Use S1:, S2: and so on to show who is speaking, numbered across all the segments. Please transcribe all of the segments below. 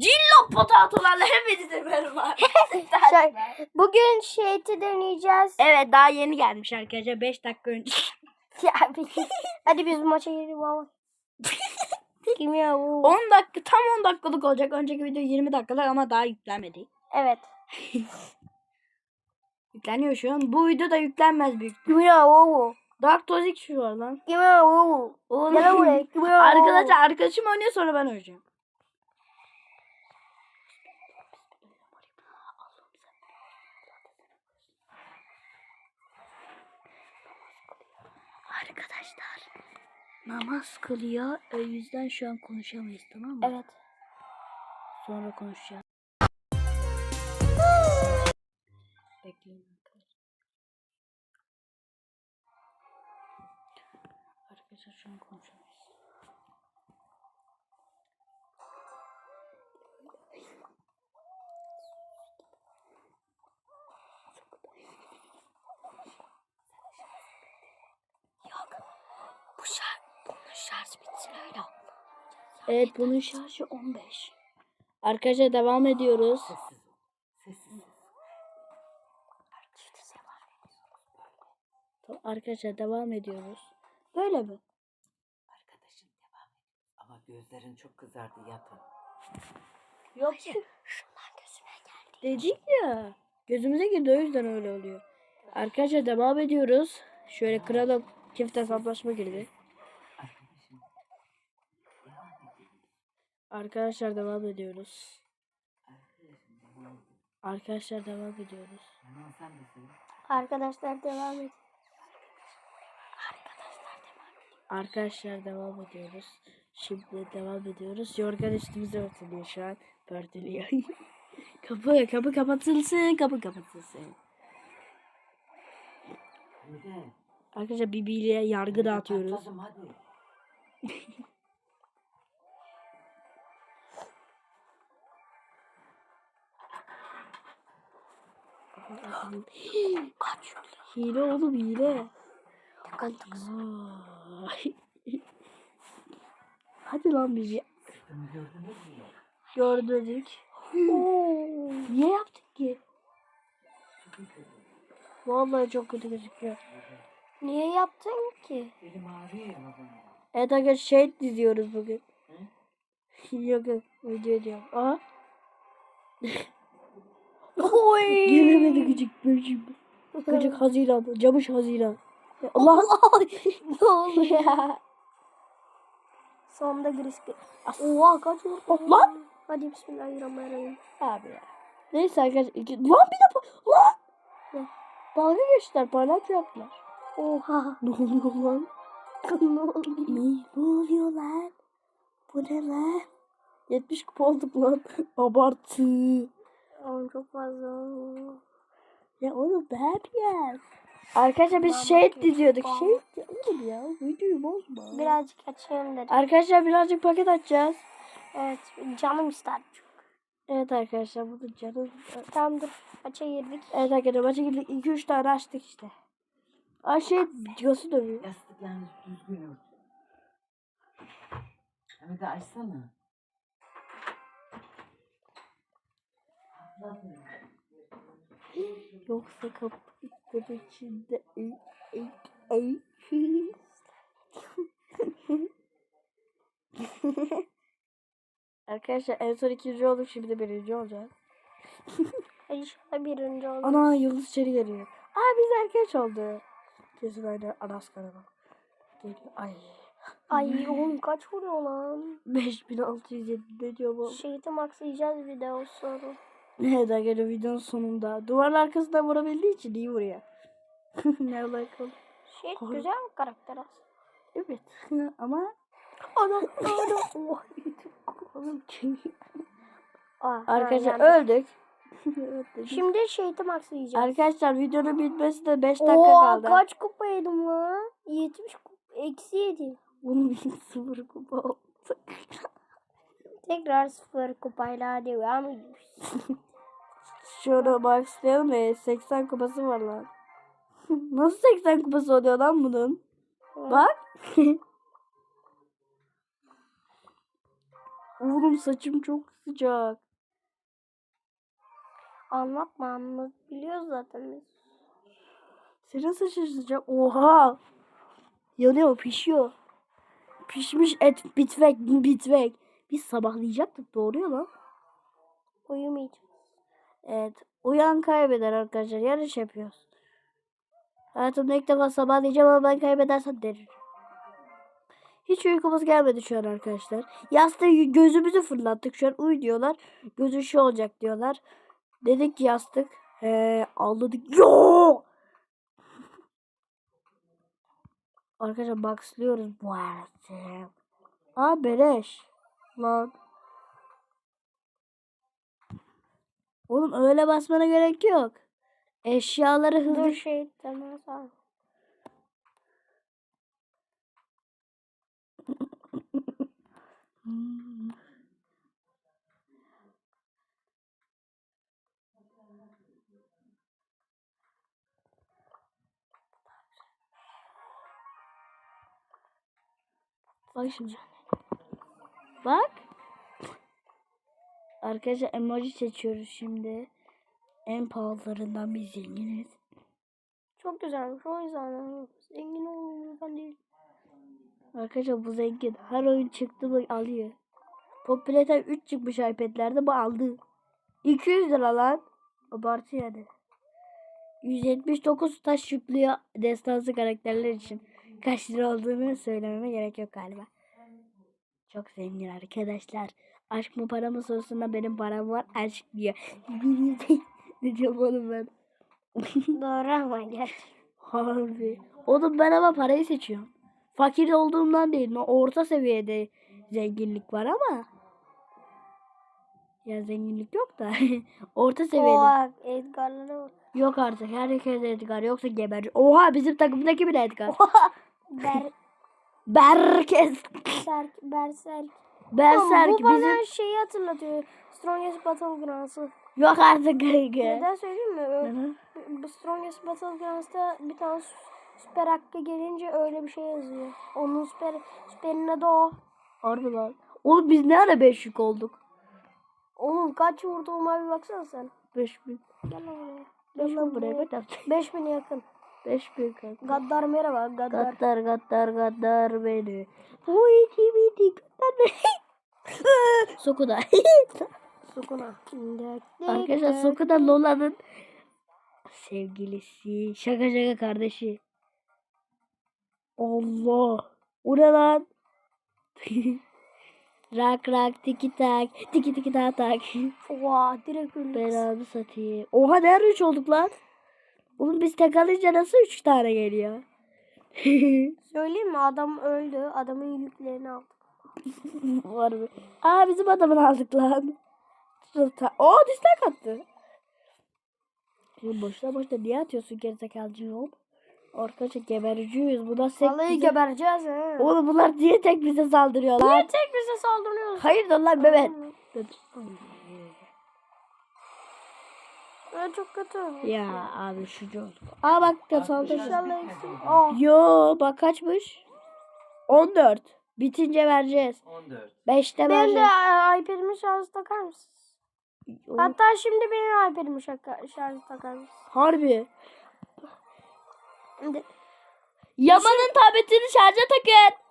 S1: Cillo potatolarla hepinize merhaba.
S2: Şey, bugün şeyti deneyeceğiz.
S1: evet daha yeni gelmiş arkadaşlar 5 dakika önce.
S2: Ya, bir- Hadi biz maça girelim baba. Kim ya bu?
S1: 10 dakika tam 10 dakikalık olacak. Önceki video 20 dakikalık ama daha yüklenmedi.
S2: Evet.
S1: Yükleniyor şu an. Bu video da yüklenmez büyük.
S2: Kim ya bu?
S1: Dark Tozik şu var lan.
S2: Kim ya bu?
S1: Oğlum.
S2: Gel buraya. Kim ya bu?
S1: Arkadaşlar arkadaşım oynuyor sonra ben oynayacağım. Arkadaşlar namaz kılıyor. O yüzden şu an konuşamayız tamam mı?
S2: Evet.
S1: Sonra konuşacağız. Bekleyin arkadaşlar. Arkadaşlar şu an konuşamayız. Yok. Bu şarj, bitsin öyle. Evet bunun şarjı 15. Arkadaşlar devam ediyoruz. Tamam, Arkadaşlar devam ediyoruz. Böyle mi?
S3: Arkadaşım devam et. Ama gözlerin çok kızardı yatın.
S1: Yok.
S2: Şundan gözüme geldi.
S1: Dedik ya. Gözümüze girdi o yüzden öyle oluyor. Arkadaşlar devam ediyoruz. Şöyle kralım çift hesaplaşma girdi.
S3: Arkadaşım devam edelim.
S1: Arkadaşlar devam ediyoruz. Arkadaşlar devam ediyoruz.
S2: Arkadaşlar devam et.
S1: Arkadaşlar devam ediyoruz. Şimdi devam ediyoruz. Yorgan üstümüze örtülüyor şu an. Pörtülüyor. kapı kapı kapatılsın. Kapı kapatılsın. Arkadaşlar birbiriyle yargı dağıtıyoruz. Kaç. Hile oğlum hile. Vay. Hadi lan bizi. Gördük. Niye yaptık ki? Vallahi çok kötü gözüküyor.
S2: Niye yaptın ki?
S1: Evet arkadaşlar şey diziyoruz bugün. yok yok video diyorum. Aha.
S2: Oy.
S1: Gelemedi gıcık böcük. Gıcık Haziran. Camış Haziran. Ya Allah.
S2: ne oluyor ya? Sonunda Grisby. Oha kaç vurdu?
S1: Lan.
S2: Hadi bismillahirrahmanirrahim.
S1: Abi ya. Neyse arkadaşlar. iki- Lan bir de lan.
S2: Ne?
S1: Dalga geçtiler. Palyaço yaptılar.
S2: Oha.
S1: Ne oluyor lan?
S2: ne oluyor?
S1: Ne? Ne oluyor lan? Bu ne lan? 70 kupa olduk lan. Abartı.
S2: Oğlum çok fazla.
S1: Ya oğlum ben ya. Arkadaşlar biz
S2: Ben
S1: şey.
S2: Bak.
S1: Şey oğlum ya videoyu bozma.
S2: Birazcık açayım dedim.
S1: Arkadaşlar birazcık paket açacağız.
S2: Evet canım ister.
S1: Evet arkadaşlar bu da canım.
S2: Tamam dur. Maça girdik.
S1: Evet arkadaşlar maça girdik. 2-3 tane açtık işte. Ay şey gözü dövüyor.
S3: Yastıklarını düzgün ört. Hem de açsana.
S1: Yoksa kapının içinde ey, ey, ey. Arkadaşlar en son ikinci olduk şimdi de birinci olacağız.
S2: İnşallah birinci olur.
S1: Ana yıldız içeri geliyor. Aa biz erkeç oldu. Kesin aynı Aras Karaman. Geliyor. Ay.
S2: Ay oğlum kaç vuruyor lan?
S1: 5607 ne diyor bu?
S2: Şehit'i maxlayacağız video sonra.
S1: Evet arkadaşlar videonun sonunda. Duvarın arkasından vurabildiği için iyi vuruyor. ne alakalı?
S2: Şehit
S1: Harbi.
S2: güzel bir karakter aslında.
S1: Evet. Ama ana oh, oğlum?
S2: Aa,
S1: Arkadaşlar öldük.
S2: Şimdi Şehit'i maxlayacağız.
S1: Arkadaşlar videonun bitmesi de 5 dakika
S2: Oo,
S1: kaldı.
S2: kaç kupa yedim lan? 70 kupa. Eksi yedim.
S1: Bunun için sıfır kupa oldu.
S2: Tekrar sıfır kupayla devam ediyoruz.
S1: Şöyle başlayalım ve 80 kupası var lan. Nasıl 80 kupası oluyor lan bunun? Bak. Oğlum saçım çok sıcak.
S2: Anlatma anlat. Biliyoruz zaten.
S1: Senin saçın sıcak. Oha. Yanıyor pişiyor. Pişmiş et bitvek bitvek. Biz sabahlayacaktık doğru ya lan.
S2: Uyumayacağım.
S1: Evet. Uyan kaybeder arkadaşlar. Yarış yapıyoruz. Hayatımda ilk defa sabahlayacağım ama ben kaybedersem derim. Hiç uykumuz gelmedi şu an arkadaşlar. Yastığı gözümüzü fırlattık. Şu an uyu diyorlar. Gözü şu olacak diyorlar. Dedik ki yastık. He, ağladık. Yo! Arkadaşlar boxlıyoruz bu arada. Aa beleş. Lan. Oğlum öyle basmana gerek yok. Eşyaları hızlı
S2: Dur şey demez abi.
S1: Hmm. Bak şimdi. Bak. Arkadaşlar emoji seçiyoruz şimdi. En pahalılarından biz zenginiz.
S2: Çok güzelmiş. O yüzden zengin olduğumuzdan değil.
S1: Arkadaşlar bu zengin. Her oyun çıktı mı alıyor. Popülerite 3 çıkmış iPad'lerde bu aldı. 200 lira lan. Abartı yani. 179 taş yüklüyor destansı karakterler için. Kaç lira olduğunu söylememe gerek yok galiba. Çok zengin arkadaşlar. Aşk mı para mı sorusunda benim param var. Aşk diyor. diyorum oğlum ben?
S2: Doğru ama gel.
S1: Harbi. Oğlum ben ama parayı seçiyorum. Fakir olduğumdan değil. Orta seviyede zenginlik var ama. Ya zenginlik yok da. Orta seviyede.
S2: Oha Edgar'lara bak.
S1: Yok artık. Herkes Edgar. Yoksa geber. Oha bizim takımdaki bir Edgar.
S2: Ber,
S1: Berkes.
S2: Berserk, Berserk.
S1: Berserk
S2: bu bana
S1: bizim.
S2: şeyi hatırlatıyor. Strongest Battlegrounds'ı.
S1: Yok artık kanka.
S2: Neden söyleyeyim mi? Ö-
S1: Hı.
S2: Bu Strongest Battlegrounds'ta bir tane sü- süper hakkı gelince öyle bir şey yazıyor. Onun süper, süperin adı o.
S1: Harbi lan. Oğlum biz ne ara 5 yük olduk?
S2: Oğlum kaç vurduğuma bir baksana sen.
S1: 5000.
S2: Gel lan buraya.
S1: Gel lan buraya. Ben yaptım.
S2: 5000 yakın.
S1: 5000 kanka.
S2: Gaddar merhaba Gaddar.
S1: Gaddar gaddar gaddar beni. Bu iki biti gaddar beni. Sokuda.
S2: Sukuna.
S1: Arkadaşlar Sokuda Lola'nın sevgilisi. Şaka şaka kardeşi. Allah. O ne lan? rak rak tiki tak. Tiki tiki tak tak.
S2: Oha direkt öldü.
S1: Belanı satayım. Oha nerede 3 olduk lan? Oğlum biz tek alınca nasıl 3 tane geliyor?
S2: Söyleyeyim mi adam öldü. Adamın yüklerini aldı.
S1: Var mı? Aa bizim adamını aldık lan. Oo dislike attı. Şimdi boşuna boşuna niye atıyorsun gerizekalıcı yol? Arkadaşlar gebericiyiz. Bu da sek
S2: Vallahi
S1: bize-
S2: gebereceğiz he.
S1: Oğlum bunlar niye tek bize saldırıyorlar?
S2: Niye tek bize saldırıyorsun?
S1: Hayır lan. Dur.
S2: Ya çok kötü.
S1: Ya abi şucu olduk. Aa bak da saldırıyor. Yo bak kaçmış? 14. Bitince vereceğiz.
S3: 14.
S1: 5'te
S2: Ben de
S1: vereceğiz.
S2: e, iPad'imi şarj takar mısın?
S1: Oğlum,
S2: Hatta şimdi benim iPad'imi şaka- şarj takar mısın?
S1: Harbi.
S2: Şimdi
S1: Yaman'ın tabletini şarja takın.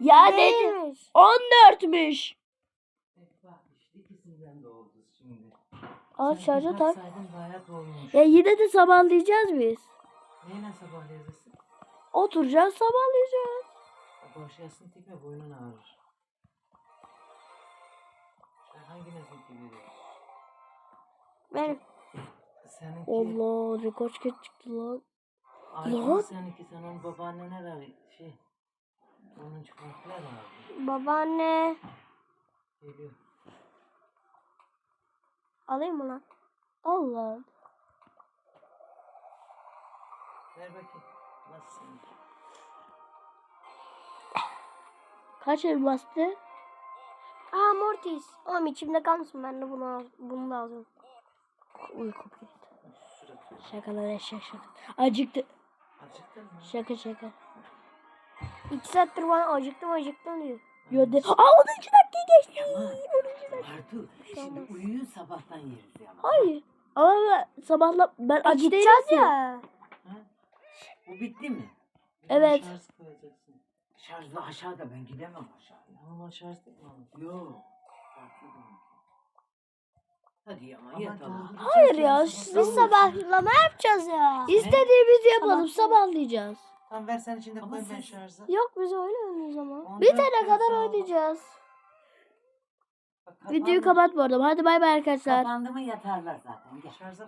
S1: Ya dedi.
S2: Neymiş?
S1: 14'müş.
S3: Bak işte ikisinden de oldu şimdi.
S1: Al
S3: Sen
S1: şarja tak.
S3: baksaydın bayat olmuş.
S1: Ya yine de sabahlayacağız biz.
S3: Neyle sabahlayacağız?
S1: Oturacağız sabahlayacağız.
S3: Boş yasın tekme boynun ağrır. Sen hangi nesil gibi?
S2: Benim.
S3: Seninki
S1: Allah rekor çıktı lan. Lan.
S3: seninki senin babaannene ver şey. Onun farklı abi.
S2: Babaanne.
S3: Geliyor.
S2: Alayım mı lan?
S1: Allah.
S3: Ver bakayım. Nasıl seninki?
S1: Kaç el bastı?
S2: Aa Mortis. Oğlum içimde kalmasın ben de bunu, bunu da alacağım.
S1: Uyku.
S3: Şurada.
S1: Şakalar eşek şaka. Acıktı.
S3: Acıktın mı?
S1: Şaka şaka.
S2: İki saattir bana acıktım acıktım diyor.
S1: Yönde. Aa 10. dakikayı geçti.
S3: Ama
S1: 10. dakika.
S3: Bartu şimdi uyuyun sabahtan yeriz ya.
S1: Hayır. Ama ben sabahla ben değilim
S2: gideceğiz ya.
S3: Bu bitti mi?
S1: Evet.
S4: Şarj koyacaksın.
S3: Şarjlı aşağıda ben gidemem aşağıya.
S4: Ama şarj değil mi?
S3: Yok. farklı. Hadi ama
S4: Ama
S3: yatalım.
S1: Hayır ya,
S4: Sabah-
S2: Biz sabahlama yapacağız ya.
S1: İstediğimizi yapalım.
S2: Sabah-
S1: Sabahlayacağız.
S4: Tamam ver sen içinde
S3: Ama
S4: koy ben şarja.
S2: Yok biz öyle oynuyoruz ama.
S4: 14
S1: Bitene kadar oynayacağız.
S4: Bak,
S1: Videoyu
S3: kapandı.
S1: kapat bu arada. Hadi bay bay arkadaşlar.
S3: Kapandı mı yatarlar zaten. Gel.
S4: Şarja